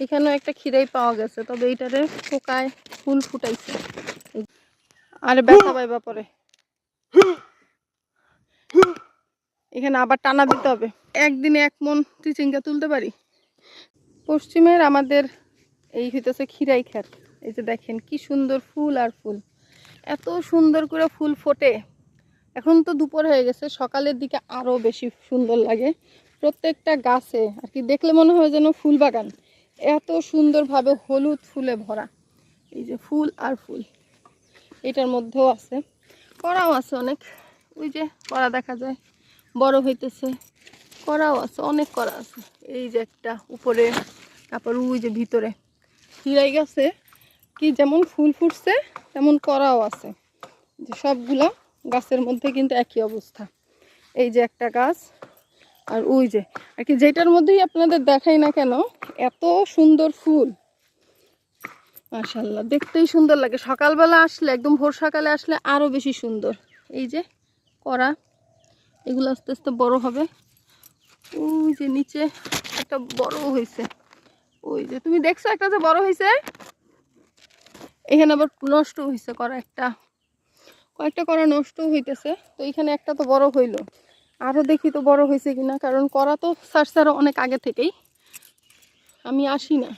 এখানেও একটা খিরাই পাওয়া গেছে, তবে এইটারে পোকায় ফুল ফুটাইছে। আরে ব্যথা পাইবা পরে এখানে আবার টানা দিতে হবে। একদিনে এক মন চিচিঙ্গা তুলতে পারি? পশ্চিমের আমাদের এই হইতেছে খিরাই খ্যাত এই যে দেখেন কি সুন্দর ফুল আর ফুল। এত সুন্দর করে ফুল ফোটে। এখন তো দুপুর হয়ে গেছে, সকালের দিকে আরও বেশি সুন্দর লাগে। প্রত্যেকটা গাছে আর কি দেখলে মনে হয় যেন ফুল বাগান। এত সুন্দরভাবে হলুদ ফুলে ভরা। এই যে ফুল আর ফুল, এটার মধ্যেও আছে। করাও আছে অনেক। ওই যে করা দেখা যায়, বড় হইতেছে। করাও আছে, অনেক করা আছে। এই যে একটা উপরে, তারপর ওই যে ভিতরে। হিরাই গাছে, কি যেমন ফুল ফুটছে, তেমন করাও আছে। যে সবগুলা গাছের মধ্যে কিন্তু একই অবস্থা। এই যে একটা গাছ আর ওই যে, আর কি যেটার মধ্যেই আপনাদের দেখাই না কেন, এত সুন্দর ফুল। মাশাল্লাহ দেখতেই সুন্দর লাগে। সকালবেলা আসলে, একদম ভোর সকালে আসলে আরও বেশি সুন্দর। এই যে করা এগুলো আস্তে আস্তে বড় হবে। ওই যে নিচে একটা বড় হয়েছে। ওই যে, তুমি দেখছ একটা যে বড় হয়েছে? এখানে আবার নষ্ট হয়েছে করা একটা। কয়েকটা করা নষ্ট হইতেছে, তো এখানে একটা তো বড় হইল। আরও দেখি তো বড় হয়েছে কিনা, কারণ করা তো সারসারও অনেক আগে থেকেই। আমি আসি না।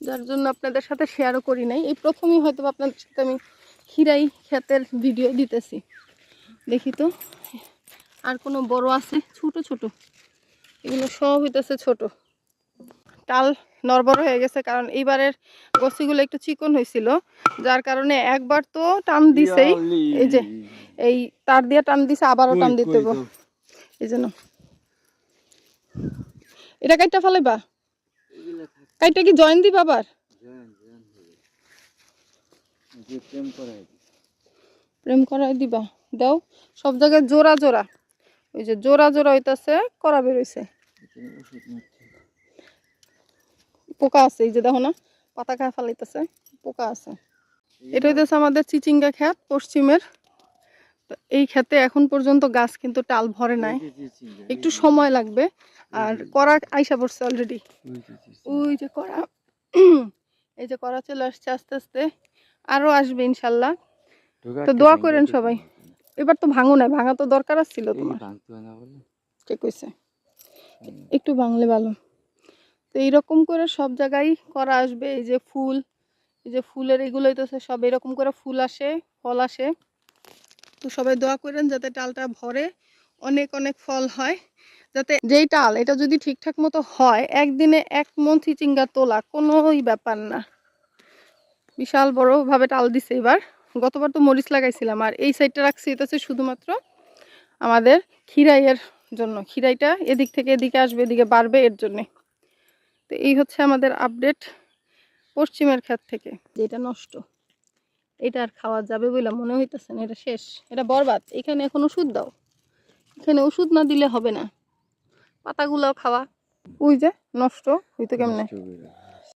যার জন্য আপনাদের সাথে শেয়ারও করি নাই। এই প্রথমেই হয়তো আপনাদের সাথে আমি খিরাই ক্ষেতের ভিডিও দিতেছি। দেখি তো, আর কোনো বড় আছে? ছোট ছোট। এগুলো সব হইতেছে ছোট। টাল নরবর হয়ে গেছে, কারণ এইবারের গছিগুলো একটু চিকন হয়েছিল। যার কারণে একবার তো টান দিছেই। এই যে এই তার দিয়ে টান দিছে আবারও টান দিতে হবে। এই জন্য এটা কাইটা ফেলাইবা? কাইটা কি জয়েন দিবা আবার? প্রেম করাই দিবা। দাও সব জায়গায় জোড়া জোড়া। ওই যে জোড়া জোড়া হইতাছে করা বেরোইছে। পোকা আছে এই যে দেখো না পাতা খায় ফেলাইতেছে পোকা আছে। এটা হইতেছে আমাদের চিচিঙ্গা ক্ষেত পশ্চিমের এই ক্ষেতে এখন পর্যন্ত গাছ কিন্তু টাল ভরে নাই। একটু সময় লাগবে। আর করা আইসা পড়ছে অলরেডি ওই যে করা এই যে করা চলে আসছে আস্তে আস্তে। আরও আসবে ইনশাল্লাহ। তো দোয়া করেন সবাই। এবার তো ভাঙো নাই ভাঙা তো দরকার ছিল তোমার। ঠিক হয়েছে একটু ভাঙলে ভালো। তো এইরকম করে সব জায়গায় করা আসবে। এই যে ফুল এই যে ফুলের এগুলোই তো সব এরকম করে ফুল আসে ফল আসে। তো সবাই দোয়া করেন যাতে টালটা ভরে, অনেক অনেক ফল হয়। যাতে যেই টাল এটা যদি ঠিকঠাক মতো হয়, একদিনে এক মন চিচিঙ্গা তোলা কোনোই ব্যাপার না। বিশাল বড় ভাবে টাল দিছে এবার। গতবার তো মরিচ লাগাইছিলাম, আর এই সাইডটা রাখছি, এটা হচ্ছে শুধুমাত্র আমাদের খিরাইয়ের জন্য। খিরাইটা এদিক থেকে এদিকে আসবে, এদিকে বাড়বে এর জন্যে। তো এই হচ্ছে আমাদের আপডেট পশ্চিমের ক্ষেত থেকে, যেটা নষ্ট। এটা আর খাওয়া যাবে বলে মনে হইতেছে না এটা শেষ। এটা বরবাদ। এখানে এখন ওষুধ দাও। এখানে ওষুধ না দিলে হবে না। পাতাগুলোও খাওয়া। ওই যে নষ্ট। হইতো কেমনে?